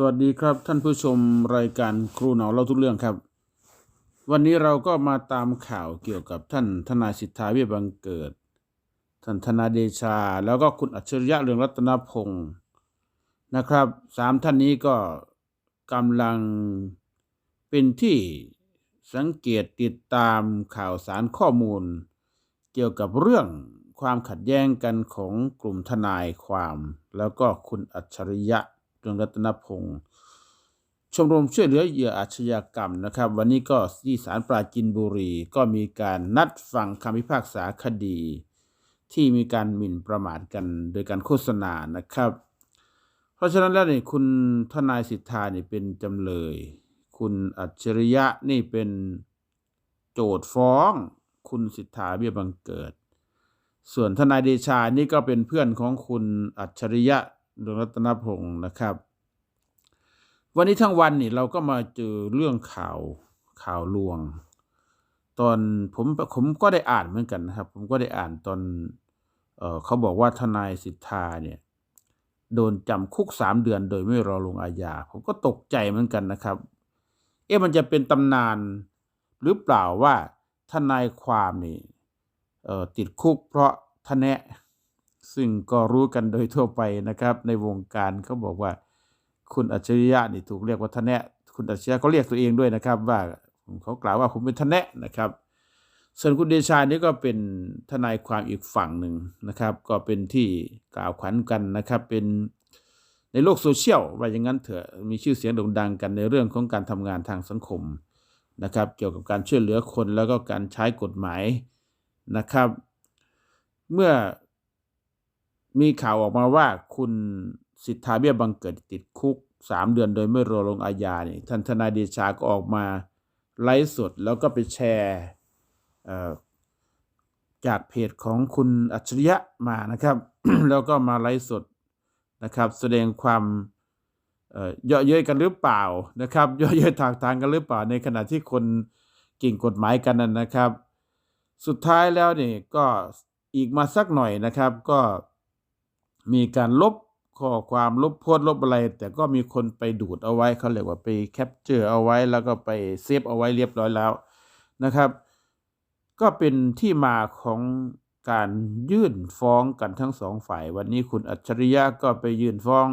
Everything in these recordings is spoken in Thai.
สวัสดีครับท่านผู้ชมรายการครูเหนาเล่าทุกเรื่องครับ วันนี้เราก็มาตามข่าวเกี่ยวกับท่านทนายสิทธาเบี้ยบังเกิด ท่านธนาเดชา แล้วก็คุณอัจฉริยะเรืองรัตนพงศ์นะครับสามท่านนี้ก็กำลังเป็นที่สังเกตติดตามข่าวสารข้อมูล เกี่ยวกับเรื่องความขัดแย้งกันของกลุ่มทนายความ แล้วก็คุณอัจฉริยะ เรืองรัตนพงศ์ชมรมช่วยเหลือเหยื่ออาชญากรรมนะครับ วันนี้ก็ที่ศาลปราจินบุรี ก็มีการนัดฟังคำพิพากษาคดี ที่มีการหมิ่นประมาทกันโดยการโฆษณานะครับ เพราะฉะนั้นแล้วนี่คุณทนายสิทธาเนี่ยเป็นจำเลย คุณอัจฉริยะนี่เป็นโจทย์ฟ้อง คุณสิทธาเบี้ยบังเกิด ส่วนทนายเดชานี่ก็เป็นเพื่อนของคุณอัจฉริยะ ดวงรัตนพงศ์นะครับ วันนี้ทั้งวันนี่เราก็มาเจอเรื่องข่าวข่าวลวง ตอนผมผมก็ได้อ่านเหมือนกันนะครับ ผมก็ได้อ่านตอนเออเขาบอกว่าทนายสิทธาเนี่ยโดนจำคุกสามเดือนโดยไม่รอลงอาญาผมก็ตกใจเหมือนกันนะครับ เอ๊ะมันจะเป็นตำนานหรือเปล่าว่าทนายความนี่ติดคุกเพราะทะแนะ ซึ่งก็รู้กันโดยทั่วไปนะครับ ในวงการเขาบอกว่า คุณอัจฉริยะนี่ถูกเรียกว่าทะแนะ คุณอัจฉริยะเขาเรียกตัวเองด้วยนะครับ ว่าเขากล่าวว่าผมเป็นทะแนะนะครับ ส่วนคุณเดชานี่ก็เป็นทนายความอีกฝั่งหนึ่งนะครับ ก็เป็นที่กล่าวขวัญกันนะครับ เป็นในโลกโซเชียลว่าอย่างนั้นเถอะมีชื่อเสียงโด่งดังกันในเรื่องของการทำงานทางสังคมนะครับ เกี่ยวกับการช่วยเหลือคนแล้วก็การใช้กฎหมายนะครับ เมื่อ มีข่าวออกมาว่าคุณสิทธาเบี้ยบังเกิดติดคุกสามเดือนโดยไม่รอลงอาญาเนี่ยท่านทนายเดชาก็ออกมาไลฟ์สดแล้วก็ไปแชร์จากเพจของคุณอัจฉริยะมานะครับ แล้วก็มาไลฟ์สดนะครับ แสดงความเอ่อเยาะเย้ยกันหรือเปล่านะครับเยาะเย้ยถากทางกันหรือเปล่า ในขณะที่คนเก่งกฎหมายกันนั้นนะครับ สุดท้ายแล้วนี่ก็อีกมาสักหน่อยนะครับ ก็ มีการลบข้อความลบโพสต์ลบอะไร แต่ก็มีคนไปดูดเอาไว้เขาเรียกว่าไปแคปเจอร์เอาไว้แล้วก็ไปเซฟเอาไว้เรียบร้อยแล้วนะครับ ก็เป็นที่มาของการยื่นฟ้องกันทั้งสองฝ่าย วันนี้คุณอัจฉริยะก็ไปยื่นฟ้อง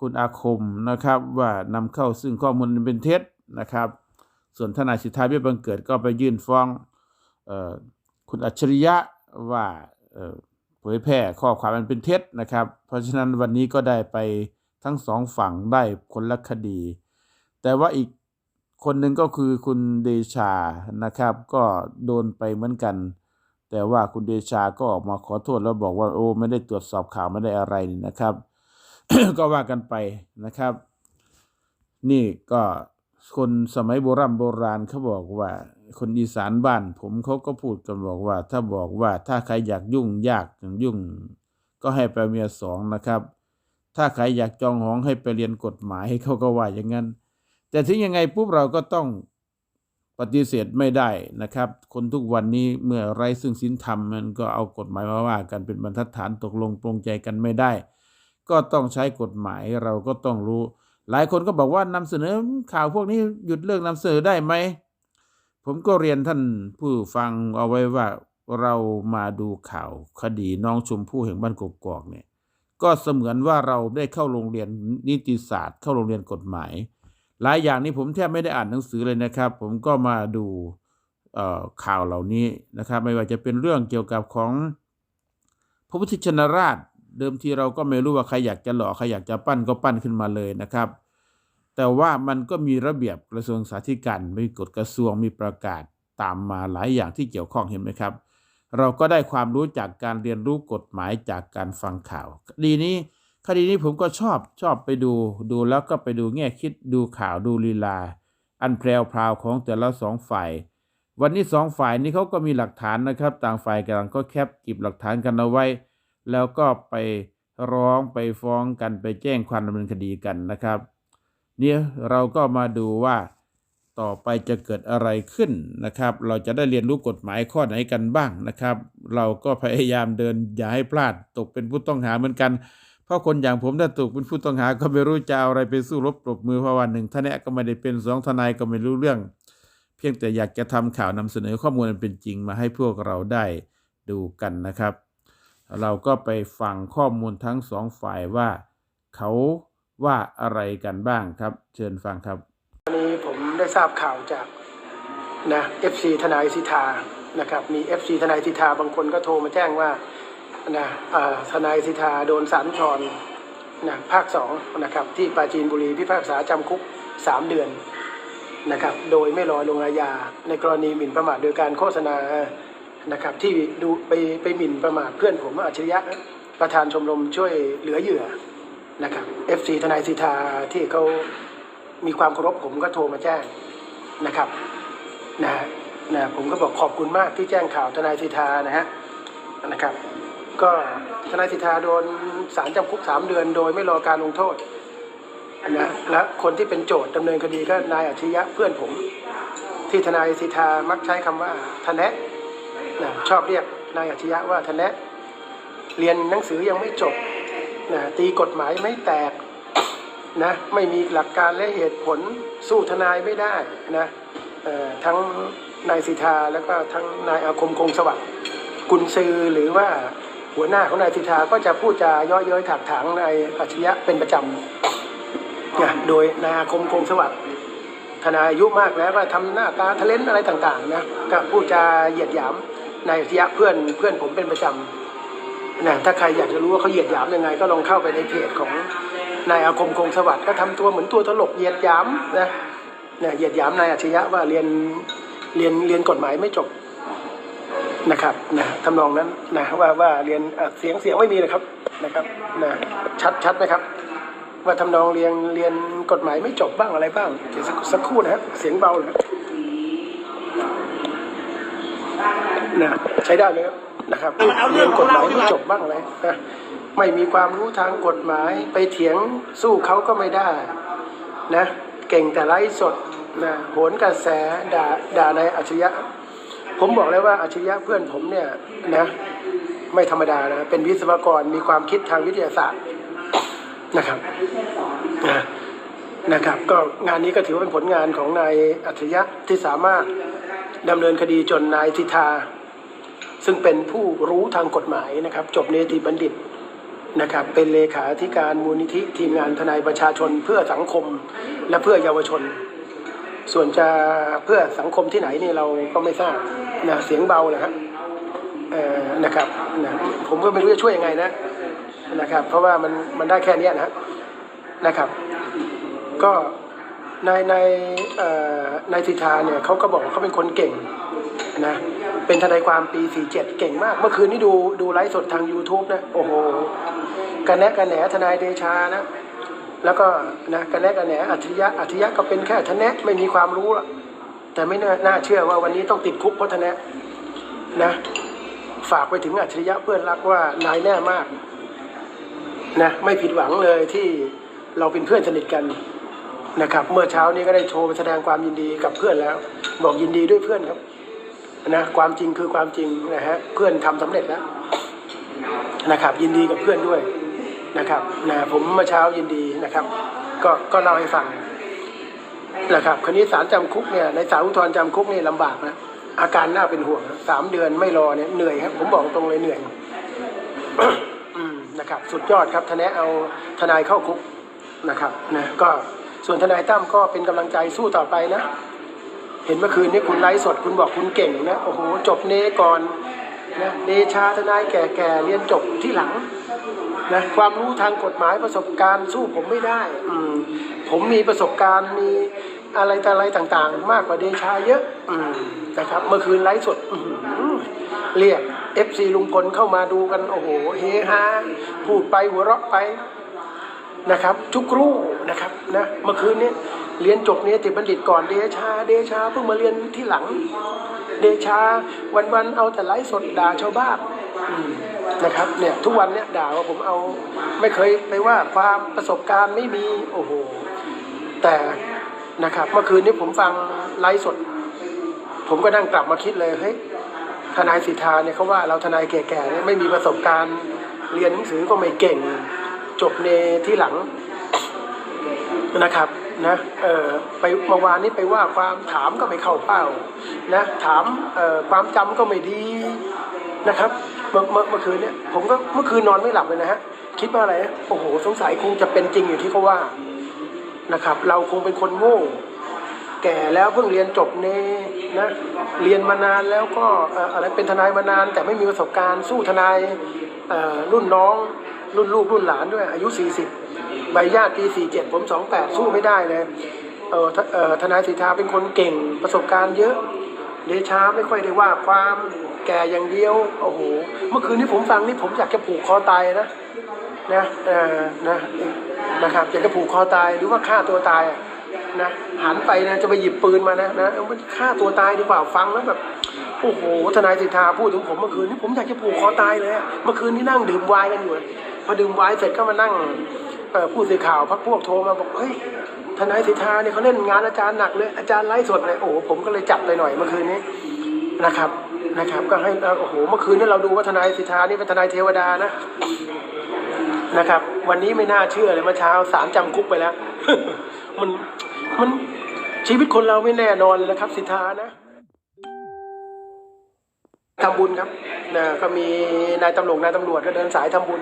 คุณอาคมนะครับ ว่านำเข้าซึ่งข้อมูลเป็นเท็จนะครับ ส่วนทนายสิทธาเบี้ยบังเกิดก็ไปยื่นฟ้องออคุณอัจฉริยะว่า เผยแพร่ข้อความมันเป็นเท็จนะครับ เพราะฉะนั้นวันนี้ก็ได้ไปทั้งสองฝั่งได้คนละคดี แต่ว่าอีกคนหนึ่งก็คือคุณเดชานะครับ ก็โดนไปเหมือนกัน แต่ว่าคุณเดชาก็ออกมาขอโทษแล้วบอกว่าโอ้ไม่ได้ตรวจสอบข่าวไม่ได้อะไรนี่นะครับ ก็ว่ากันไปนะครับ นี่ก็คนสมัยโบราณโบราณเขาบอกว่า คนอีสานบ้าน ผมเขาก็พูดกันบอกว่า ถ้าบอกว่าถ้าใครอยากยุ่งยากยุ่ง ก็ให้ไปเมียสองนะครับ ถ้าใครอยากจองหองให้ไปเรียนกฎหมายให้เขาก็ว่าอย่างนั้น แต่ถึงยังไงปุ๊บเราก็ต้องปฏิเสธไม่ได้นะครับ คนทุกวันนี้เมื่อไรซึ่งศีลธรรมมันก็เอากฎหมายมาว่ากันเป็นบรรทัดฐานตกลงปรงใจกันไม่ได้ ก็ต้องใช้กฎหมายเราก็ต้องรู้ หลายคนก็บอกว่านำเสนอข่าวพวกนี้หยุดเลิกนำเสนอได้ไหม ผมก็เรียนท่านผู้ฟังเอาไว้ว่าเรามาดูข่าวคดีน้องชมพู่แห่งบ้านกกอกเนี่ย ก็เสมือนว่าเราได้เข้าโรงเรียนนิติศาสตร์ เข้าโรงเรียนกฎหมาย หลายอย่างนี้ผมแทบไม่ได้อ่านหนังสือเลยนะครับ ผมก็มาดูข่าวเหล่านี้นะครับ ไม่ว่าจะเป็นเรื่องเกี่ยวกับของพระพุทธชนราช เดิมทีเราก็ไม่รู้ว่าใครอยากจะหล่อใครอยากจะปั้นก็ปั้นขึ้นมาเลยนะครับ แต่ว่ามันก็มีระเบียบกระทรวงสาธารณมีกฎกระทรวงมีประกาศตามมาหลายอย่างที่เกี่ยวข้องเห็นไหมครับ เราก็ได้ความรู้จากการเรียนรู้กฎหมายจากการฟังข่าวคดีนี้คดีนี้ผมก็ชอบชอบไปดูดูแล้วก็ไปดูแง่คิดดูข่าวดูลีลา อันแพรวพราวของแต่ละสองฝ่าย วันนี้สองฝ่ายนี้เขาก็มีหลักฐานนะครับ ต่างฝ่ายกำลังก็แคปเก็บหลักฐานกันเอาไว้ แล้วก็ไปร้องไปฟ้องกันไปแจ้งความดำเนินคดีกันนะครับ นี่ยเราก็มาดูว่าต่อไปจะเกิดอะไรขึ้นนะครับ เราจะได้เรียนรู้กฎหมายข้อไหนกันบ้างนะครับ เราก็พยายามเดินอย่าให้พลาดตกเป็นผู้ต้องหาเหมือนกัน เพราะคนอย่างผมถ้าตกเป็นผู้ต้องหาก็ไม่รู้จะเอาอะไรไปสู้รบปรบมือเพราะวันหนึ่งทนายก็ไม่ได้เป็นสองทนายก็ไม่รู้เรื่อง เพียงแต่อยากจะทำข่าวนำเสนอข้อมูลเป็นจริงมาให้พวกเราได้ดูกันนะครับ เราก็ไปฟังข้อมูลทั้งสองฝ่ายว่าเขา ว่าอะไรกันบ้างครับ เชิญฟังครับวันนี้ผมได้ทราบข่าวจากนะ FC ทนายสิทธานะครับมี FC ทนายสิทธาบางคนก็โทรมาแจ้งว่านะอ่าทนายสิทธาโดนสารอุทธรนะภาคสองนะครับที่ปราจีนบุรีพิพากษาจำคุก 3 เดือนนะครับโดยไม่รอลงอาญาในกรณีหมิ่นประมาทโดยการโฆษณานะครับที่ดูไปไปหมิ่นประมาทเพื่อนผมอัจฉริยะประธานชมรมช่วยเหลือเหยื่อ นะครับ FC ทนายสิทธาที่เขามีความเคารพผมก็โทรมาแจ้งนะครับนะนะผมก็บอกขอบคุณมากที่แจ้งข่าวทนายสิทธานะฮะนะครับ ก็ทนายสิทธาโดนสารจำคุกสามเดือน โดยไม่รอการลงโทษนะและคนที่เป็นโจทย์ดำเนินคดีก็นายอัจฉริยะเพื่อนผม ที่ทนายสิทธามักใช้คำว่าทนแนะนะชอบเรียกนายอัจฉริยะว่าทนแนะเรียนหนังสือยังไม่จบ นะตีกฎหมายไม่แตกนะไม่มีหลักการและเหตุผลสู้ทนายไม่ได้นะทั้งนายสิทธาแล้วก็ทั้งนายอาคมคงสวัสดิ์กุลซือหรือว่าหัวหน้าของนายสิทธาก็จะพูดจาย่อเย้ยถักถางนายอัจฉริยะเป็นประจำนะโดยนายอาคมคงสวัสดิ์ทนายอายุมากแล้วก็ทำหน้าตาทะเลนอะไรต่างๆนะก็พูดจาเหยียดหยามนายอัจฉริยะเพื่อนเพื่อนผมเป็นประจำ นะถ้าใครอยากจะรู้ว่าเขาเหยียดหยามยังไง ก็ลองเข้าไปในเพจของนายอาคมคงสวัสดิ์ก็ทำตัวเหมือนตัวตลกเหยียดหยามนะเนี่ยเหยียดหยามนายอัจฉริยะว่าเรียนเรียนเรียนกฎหมายไม่จบนะครับนะทำนองนั้นนะว่าว่าเรียนเสียงเสียงไม่มีเลยครับนะครับนะชัดชัดไหมครับ ว่าทำนองเรียนเรียนกฎหมายไม่จบบ้างอะไรบ้างเดี๋ยวสักสักครู่นะฮะเสียงเบาเลยนะใช้ได้ไหมครับ นะครับเรียนกฎหมายไม่จบบ้างอะไรนะไม่มีความรู้ทางกฎหมายไปเถียงสู้เขาก็ไม่ได้นะเก่งแต่ไร้สดนะโหนกระแสด่าด่าในอัจฉริยะ ผมบอกแล้วว่าอัจฉริยะเพื่อนผมเนี่ยนะไม่ธรรมดานะเป็นวิศวกรมีความคิดทางวิทยาศาสตร์นะครับนะนะครับ ก็งานนี้ก็ถือว่าเป็นผลงานของนายอัจฉริยะที่สามารถดำเนินคดีจนนายสิทธา ซึ่งเป็นผู้รู้ทางกฎหมายนะครับ จบเนติบัณฑิตนะครับ เป็นเลขาธิการมูลนิธิทีมงานทนายประชาชนเพื่อสังคมและเพื่อเยาวชน ส่วนจะเพื่อสังคมที่ไหนนี่เราก็ไม่ทราบนะเสียงเบานะฮะเอ่อนะครับนะผมก็ไม่รู้จะช่วยยังไงนะนะครับ เพราะว่ามันมันได้แค่นี้นะนะครับ ก็ในในเอ่อนายสิทธาเนี่ยเขาก็บอกเขาเป็นคนเก่งนะ เป็นทนายความปี 47 เก่งมาก เมื่อคืนนี้ดูดูไลฟ์สดทาง YouTube นะ โอ้โหกันแนะกันแหนทนายเดชานะ แล้วก็นะกันแนะกันแหนอัจฉริยะอัจฉริยะก็เป็นแค่ทนแนะไม่มีความรู้ละแต่ไม่น่าเชื่อว่าวันนี้ต้องติดคุกเพราะทนแนะนะ ฝากไปถึงอัจฉริยะเพื่อนรักว่านายแน่มากนะไม่ผิดหวังเลยที่เราเป็นเพื่อนสนิทกันนะครับ เมื่อเช้านี้ก็ได้โทรแสดงความยินดีกับเพื่อนแล้ว บอกยินดีด้วยเพื่อนครับ นะความจริงคือความจริงนะฮะเพื่อนทำสำเร็จแล้วนะครับ ยินดีกับเพื่อนด้วยนะครับนะผมเมื่อเช้ายินดีนะครับ ก็ก็เล่าให้ฟังนะครับคราวนี้ศาลจำคุกเนี่ยในศาลอุทธรณ์จำคุกนี่ลำบากนะอาการน่าเป็นห่วงสามเดือนไม่รอเนี่ยเหนื่อยครับผมบอกตรงเลยเหนื่อยนะครับ สุดยอดครับทนายเอาทนายเข้าคุกนะครับนะก็ส่วนทนายตั้มก็เป็นกำลังใจสู้ต่อไปนะ เห็นเมื่อคืนนี้คุณไลฟ์สดคุณบอกคุณเก่งนะโอ้โหจบเนก่อนนะเดชาทนายแก่ๆเรียนจบที่หลังนะความรู้ทางกฎหมายประสบการณ์สู้ผมไม่ได้อืมผมมีประสบการณ์มีอะไรแต่อะไรต่างๆ มากกว่าเดชาเยอะอืมนะครับ เมื่อคืนไลฟ์สดเรียกเอฟซีลุงพลเข้ามาดูกัน โอ้โหเฮฮาพูดไปหัวเราะไปนะครับ ทุกรู่นะครับนะเมื่อคืนนี้ เรียนจบเนี่ยติบัณฑิตก่อนเดชา เดชาเพิ่งมาเรียนที่หลัง เดชาวันๆเอาแต่ไลฟ์สดด่าชาวบ้านนะครับเนี่ยทุกวันเนี่ยด่าว่าผมเอาไม่เคยไปว่าความประสบการณ์ไม่มีโอ้โหแต่นะครับเมื่อคืนนี้ผมฟังไลฟ์สด ผมก็นั่งกลับมาคิดเลยเฮ้ยทนายสิทธาเนี่ยเขาว่าเราทนายแก่ๆเนี่ยไม่มีประสบการณ์เรียนหนังสือก็ไม่เก่ง จบในที่หลังนะครับ นะเออไปเมื่อวานนี้ไปว่าความถามก็ไม่เข้าเป้านะถามเอ่อความจำก็ไม่ดีนะครับเมื่อเมื่อเมื่อคืนเนี้ยผมก็เมื่อคืนนอนไม่หลับเลยนะฮะคิดว่าอะไรนะโอ้โหสงสัยคงจะเป็นจริงอยู่ที่เขาว่านะครับ เราคงเป็นคนโง่แก่แล้วเพิ่งเรียนจบเนนะเรียนมานานแล้วก็อะไรเป็นทนายมานาน แต่ไม่มีประสบการณ์สู้ทนายรุ่นน้องรุ่นลูกรุ่นหลานด้วยอายุ 40 ใบญาติปี47ผม28สู้ไม่ได้เลยเออทเออทนายสิทธาเป็นคนเก่งประสบการณ์เยอะเดชาไม่ค่อยได้ว่าความแก่อย่างเดียวโอ้โหเมื่อคืนนี้ผมฟังนี่ผมอยากจะผูกคอตายนะนะเออนะนะครับอยากจะผูกคอตายหรือว่าฆ่าตัวตายนะหันไปนะจะไปหยิบปืนมานะนะเอามันฆ่าตัวตายดีกว่าฟังแล้วแบบโอ้โหทนายสิทธาพูดถึงผมเมื่อคืนนี้ผมอยากจะผูกคอตายเลยเมื่อคืนนี้นั่งดื่มไวน์กันอยู่พอดื่มไวน์เสร็จก็มานั่ง ผู้สื่อข่าวพักพวกโทรมาบอกเฮ้ยทนายสิทธาเนี่ยเขาเล่นงานอาจารย์หนักเลยอาจารย์ไลฟ์สดเลยโอ้โหผมก็เลยจับไปหน่อยเมื่อคืนนี้นะครับนะครับ ก็ให้โอ้โหเมื่อคืนนี้เราดูว่าทนายสิทธานี่เป็นทนายเทวดานะนะครับ วันนี้ไม่น่าเชื่อเลยเมื่อเช้าสารจำคุกไปแล้ว มันมันชีวิตคนเราไม่แน่นอนเลยนะครับ สิทธานะทำบุญครับนะก็มีนายตำรวจนายตำรวจก็เดินสายทำบุญ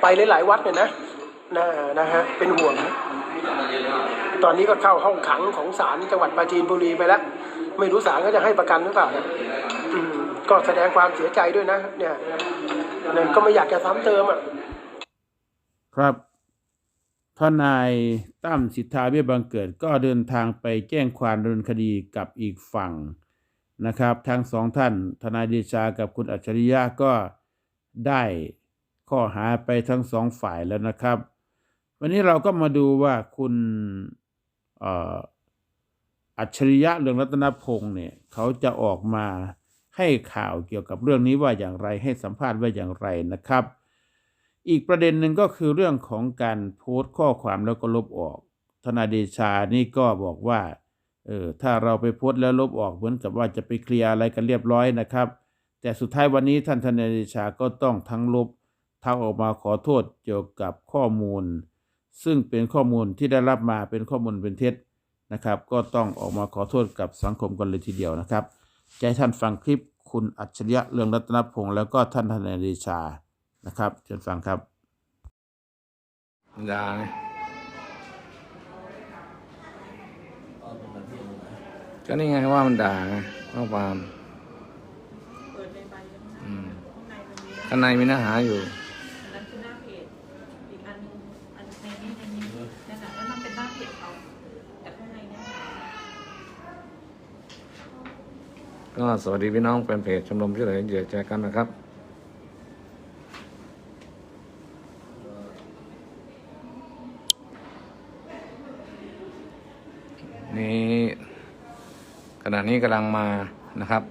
ไปหลายๆวัดเลยนะ นะนะฮะเป็นห่วง ตอนนี้ก็เข้าห้องขังของศาลจังหวัดปราจีนบุรีไปแล้ว ไม่รู้ศาลก็จะให้ประกันหรือเปล่านะก็แสดงความเสียใจด้วยนะ เนี่ยเนี่ยก็ไม่อยากจะซ้ำเติมอะ ครับทนายตั้มสิทธาเบี้ยบังเกิดก็เดินทางไปแจ้งความดำเนินคดีกับอีกฝั่งนะครับ ทั้งสองท่านทนายเดชากับคุณอัจฉริยะก็ได้ข้อหาไปทั้งสองฝ่ายแล้วนะครับ วันนี้เราก็มาดูว่าคุณอัจฉริยะเรืองรัตนพงศ์เนี่ยเขาจะออกมาให้ข่าวเกี่ยวกับเรื่องนี้ว่าอย่างไรให้สัมภาษณ์ว่าอย่างไรนะครับ อีกประเด็นหนึ่งก็คือเรื่องของการโพสต์ข้อความแล้วก็ลบออก ธนาเดชานี่ก็บอกว่าเออถ้าเราไปโพสต์แล้วลบออกเหมือนกับว่าจะไปเคลียร์อะไรกันเรียบร้อยนะครับ แต่สุดท้ายวันนี้ท่านธนาเดชาก็ต้องทั้งลบทั้งออกมาขอโทษเกี่ยวกับข้อมูล ซึ่งเป็นข้อมูลที่ได้รับมาเป็นข้อมูลเป็นเท็จนะครับ ก็ต้องออกมาขอโทษกับสังคมกันเลยทีเดียวนะครับให้ท่านฟังคลิปคุณอัจฉริยะเรืองรัตนพงศ์แล้วก็ท่านธนาเดชานะครับเชิญฟังครับด่าไงก็นี่ไงว่ามันด่าไงข้อความเอ้างในมันมีข้างในมีเนื้อหาอยู่ อันนั้นคือหน้าเพจ อีกอันหนึงอันในนี้ในนี้นั่นแหละแล้วมันเป็นหน้าเพจเขา แต่ข้างในเนี่ย ก็สวัสดีพี่น้องแฟนเพจชมรมช่วยเหลือเหยื่อแชร์กันนะครับ นี่ขณะนี้กำลังมานะครับ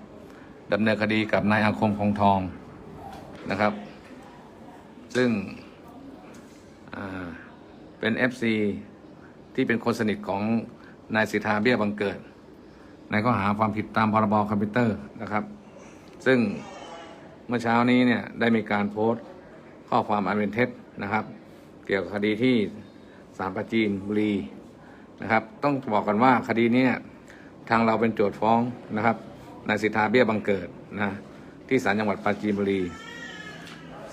ดำเนินคดีกับนายอาคมคงทองนะครับ ซึ่งเป็น FC ที่เป็นคนสนิทของนายสิทธาเบี้ยบังเกิด ในข้อหาความผิดตามพรบคอมพิวเตอร์นะครับ ซึ่งเมื่อเช้านี้เนี่ยได้มีการโพสต์ข้อความอันเป็นเท็จนะครับ เกี่ยวกับคดีที่ศาลปราจีนบุรีนะครับ ต้องบอกกันว่าคดีนี้ทางเราเป็นโจทย์ฟ้องนะครับนายสิทธาเบี้ยบังเกิดนะที่ศาลจังหวัดปราจีนบุรี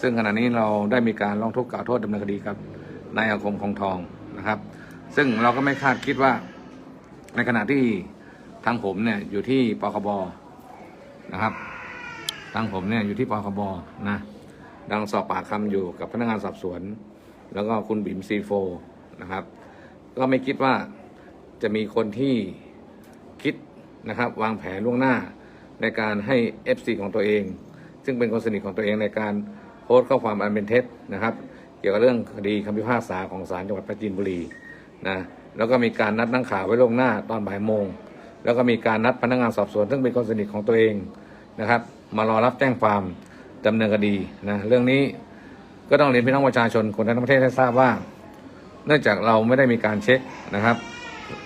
ซึ่งขณะนี้เราได้มีการร้องทุกข์กล่าวโทษดำเนินคดีกับนายอาคมคงทองนะครับ ซึ่งเราก็ไม่คาดคิดว่าในขณะที่ ทางผมเนี่ยอยู่ที่ปคบนะครับ ทางผมเนี่ยอยู่ที่ปคบนะดังสอบปากคำอยู่กับพนักงานสอบสวน แล้วก็คุณบิ๋มซีโฟนะครับ ก็ไม่คิดว่าจะมีคนที่คิดนะครับ วางแผนล่วงหน้าในการให้ FC ของตัวเอง ซึ่งเป็นคนสนิทของตัวเองในการโพสต์ข้อความอันเป็นเท็จนะครับ เกี่ยวกับเรื่องคดีคำพิพากษาของศาลจังหวัดปราจีนบุรีนะแล้วก็มีการนัดนักข่าวไว้ล่วงหน้าตอนบ่ายโมง แล้วก็มีการนัดพนักงานสอบสวน ซึ่งเป็นคนสนิทของตัวเองนะครับ มารอรับแจ้งความดำเนินคดีนะเรื่องนี้ก็ต้องเรียนพี่น้องประชาชนคนทั้งประเทศให้ทราบว่า เนื่องจากเราไม่ได้มีการเช็คนะครับ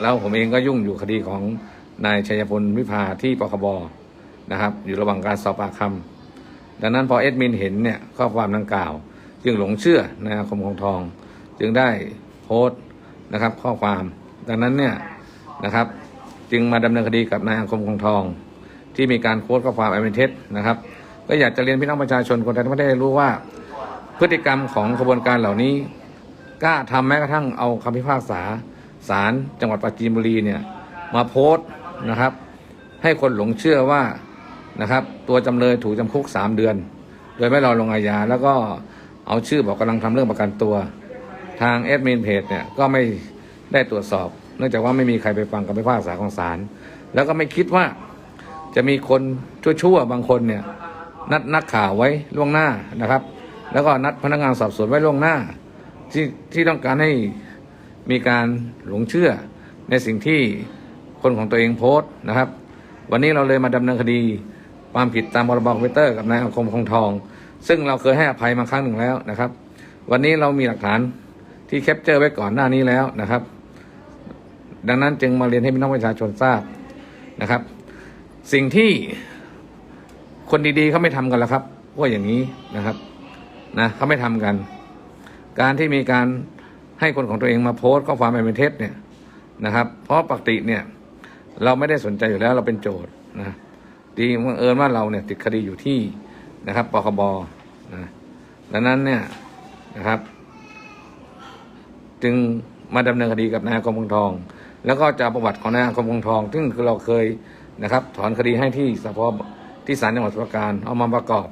แล้วผมเองก็ยุ่งอยู่คดีของนายชัยพลวิภาที่ปคบนะครับ อยู่ระหว่างการสอบปากคำดังนั้นพอเอ็ดมินเห็นเนี่ยข้อความดังกล่าว จึงหลงเชื่อนอาคมของทอง จึงได้โพสต์นะครับ ข้อความดังนั้นเนี่ยนะครับ จึงมาดำเนินคดีกับนายอังคมคงทอง ที่มีการโพสต์ข้อความอันเป็นเท็จนะครับ ก็อยากจะเรียนพี่น้องประชาชนคนไทยทั้งประเทศรู้ว่า พฤติกรรมของขบวนการเหล่านี้กล้าทำแม้กระทั่งเอาคำพิพากษาศาลจังหวัดปราจีนบุรีเนี่ยมาโพสต์นะครับ ให้คนหลงเชื่อว่านะครับ ตัวจำเลยถูกจำคุกสามเดือน โดยไม่รอลงอาญาแล้วก็เอาชื่อบอกกำลังทำเรื่องประกันตัว ทางแอดมินเพจเนี่ยก็ไม่ได้ตรวจสอบ เนื่องจากว่าไม่มีใครไปฟังคำพิพากษาของศาลแล้วก็ไม่คิดว่าจะมีคนชั่วๆบางคนเนี่ยนัดนักข่าวไว้ล่วงหน้านะครับ แล้วก็นัดพนักงานสอบสวนไว้ล่วงหน้า ที่ที่ต้องการให้มีการหลงเชื่อในสิ่งที่คนของตัวเองโพสต์นะครับ วันนี้เราเลยมาดำเนินคดีความผิดตามพรบคอมพิวเตอร์กับนายอาคมคงทอง ซึ่งเราเคยให้อภัยมาครั้งหนึ่งแล้วนะครับ วันนี้เรามีหลักฐานที่แคปเจอร์ไว้ก่อนหน้านี้แล้วนะครับ ดังนั้นจึงมาเรียนให้พี่น้องประชาชนทราบนะครับ สิ่งที่คนดีๆเขาไม่ทำกันแล้วครับว่าอย่างนี้นะครับนะเขาไม่ทำกัน การที่มีการให้คนของตัวเองมาโพสต์ข้อความอันเป็นเท็จเนี่ยนะครับ เพราะปกติเนี่ย เราไม่ได้สนใจอยู่แล้วเราเป็นโจทย์นะดีบังเอิญว่าเราเนี่ยติดคดีอยู่ที่นะครับปคบนะดังนั้นเนี่ยนะครับ จึงมาดำเนินคดีกับนายอาคมคงทอง แล้วก็จะประวัติของนายอาคมคงทอง ซึ่งคือเราเคยนะครับ ถอนคดีให้ที่สพที่ศาลจังหวัดสมุพรปราการเอามาประกอบ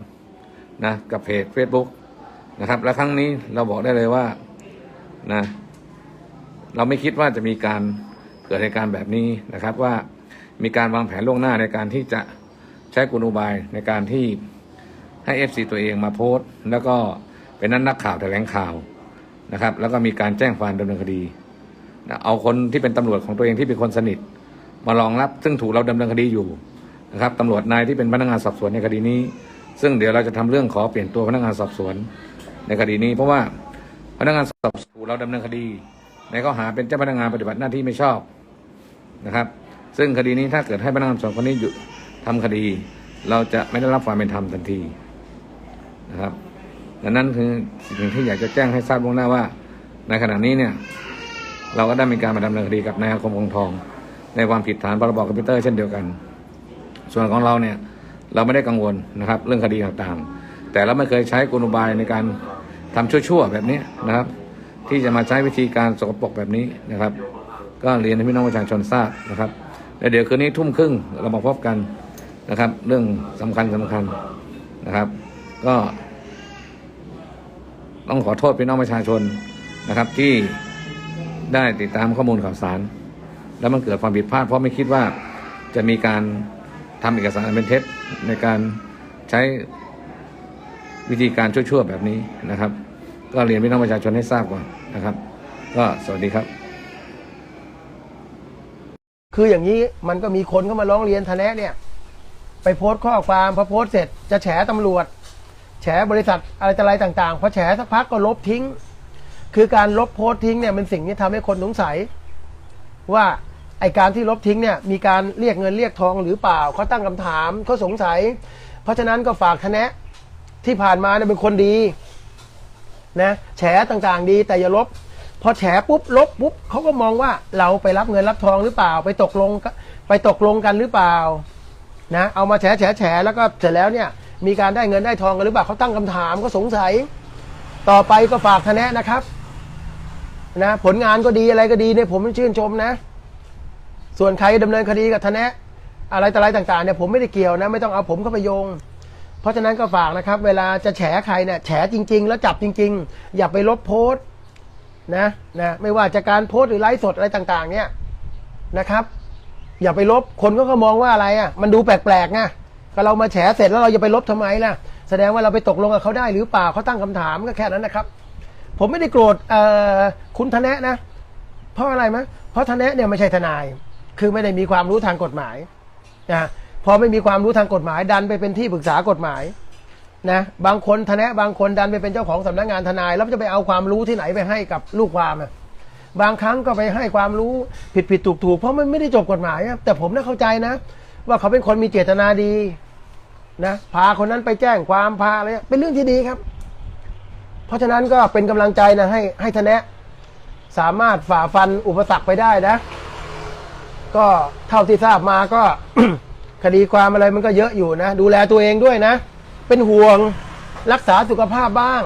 นะกับเพจ Facebook นะครับ และครั้งนี้เราบอกได้เลยว่านะเราไม่คิดว่าจะมีการเกิดเหตุการณ์แบบนี้นะครับ ว่ามีการวางแผนล่วงหน้าในการที่จะใช้กลอุบายในการที่ให้เอฟซีตัวเองมาโพสต์ แล้วก็เป็นนั้นนักข่าวแถลงข่าวนะครับ แล้วก็มีการแจ้งความดำเนินคดี เอาคนที่เป็นตำรวจของตัวเองที่เป็นคนสนิท มารองรับ ซึ่งถูกเราดำเนินคดีอยู่นะครับตำรวจนายที่เป็นพนักงานสอบสวนในคดีนี้ ซึ่งเดี๋ยวเราจะทำเรื่องขอเปลี่ยนตัวพนักงานสอบสวนในคดีนี้ เพราะว่าพนักงานสอบสวนเราดำเนินคดี ในข้อหาเป็นเจ้าพนักงานปฏิบัติหน้าที่ไม่ชอบนะครับ ซึ่งคดีนี้ถ้าเกิดให้พนักงานสอบสวนคนนี้หยุดทำคดี เราจะไม่ได้รับความเป็นธรรมทันทีนะครับดังนั้นคือสิ่งที่อยากจะแจ้งให้ทราบล่วงหน้าว่า ในขณะนี้เนี่ย เราก็ได้มีการมาดำเนินคดีกับนายอาคมคงทอง ในความผิดฐานพรบคอมพิวเตอร์เช่นเดียวกัน ส่วนของเราเนี่ยเราไม่ได้กังวลนะครับเรื่องคดีต่างๆ แต่เราไม่เคยใช้กลอุบายในการทำชั่วๆแบบนี้นะครับ ที่จะมาใช้วิธีการสกปรกแบบนี้นะครับ ก็เรียนให้พี่น้องประชาชนทราบนะครับแล้วเดี๋ยวคืนนี้ทุ่มครึ่งเรามาพบกันนะครับ เรื่องสำคัญสำคัญนะครับ ก็ต้องขอโทษพี่น้องประชาชนนะครับที่ ได้ติดตามข้อมูลข่าวสาร แล้วมันเกิดความผิดพลาด เพราะไม่คิดว่าจะมีการทำเอกสารเป็นเท็จในการใช้วิธีการชั่วๆแบบนี้นะครับ ก็เรียนพี่น้องประชาชนให้ทราบก่อนนะครับ ก็สวัสดีครับ คืออย่างนี้มันก็มีคนเข้ามาร้องเรียนทนแนะเนี่ย ไปโพสต์ข้อความพอโพสต์เสร็จจะแฉตำรวจ แฉบริษัทอะไรต่ออะไรต่างๆพอแฉสักพักก็ลบทิ้ง คือการลบโพสต์ทิ้งเนี่ยเป็นสิ่งที่ทำให้คนสงสัย ว่าไอการที่ลบทิ้งเนี่ยมีการเรียกเงินเรียกทองหรือเปล่าเขาตั้งคำถามเขาสงสัย เพราะฉะนั้นก็ฝากทนแนะ ที่ผ่านมาเนี่ยเป็นคนดีนะแฉต่างๆดีแต่อย่าลบ พอแฉปุ๊บลบปุ๊บเขาก็มองว่าเราไปรับเงินรับทองหรือเปล่า ไปตกลงไปตกลงกันหรือเปล่านะเอามาแฉแฉแฉแล้วก็เสร็จแล้วเนี่ยมีการได้เงินได้ทองกันหรือเปล่าเขาตั้งคำถามก็สงสัย ต่อไปก็ฝากทนแนะนะครับ นะผลงานก็ดีอะไรก็ดีเนี่ยผมชื่นชมนะ ส่วนใครดำเนินคดีกับทนแนะ อะไรต่ออะไรต่างๆเนี่ยผมไม่ได้เกี่ยวนะ ไม่ต้องเอาผมเข้าไปโยง เพราะฉะนั้นก็ฝากนะครับ เวลาจะแฉใครเนี่ยแฉจริง ๆ แล้วจับจริง ๆ อย่าไปลบโพสต์นะนะไม่ว่าจะการโพสต์หรือไลฟ์สดอะไรต่างๆ เนี่ยนะครับ อย่าไปลบคนก็ก็มองว่าอะไรอะมันดูแปลกๆไงก็เรามาแฉเสร็จแล้วเราจะไปลบทำไมล่ะ แสดงว่าเราไปตกลงกับเขาได้หรือเปล่าเขาตั้งคำถามก็แค่นั้นนะครับ ผมไม่ได้โกรธคุณทนะนะ เพราะอะไรไหมเพราะทนะเนี่ยไม่ใช่ทนาย คือไม่ได้มีความรู้ทางกฎหมายนะพอไม่มีความรู้ทางกฎหมาย ดันไปเป็นที่ปรึกษากฎหมายนะบางคนทนายบางคนดันไปเป็นเจ้าของสำนักงานทนาย แล้วจะไปเอาความรู้ที่ไหนไปให้กับลูกความอะบางครั้งก็ไปให้ความรู้ผิดผิดถูกถูกเพราะมันไม่ได้จบกฎหมายแต่ผมน่าเข้าใจนะ ว่าเขาเป็นคนมีเจตนาดีนะพาคนนั้นไปแจ้งความพาอะไรเป็นเรื่องที่ดีครับ เพราะฉะนั้นก็เป็นกำลังใจนะให้ให้ทนายสามารถฝ่าฟันอุปสรรคไปได้นะ ก็เท่าที่ทราบมาก็คดีความอะไรมันก็เยอะอยู่นะ ดูแลตัวเองด้วยนะ เป็นห่วงรักษาสุขภาพบ้าง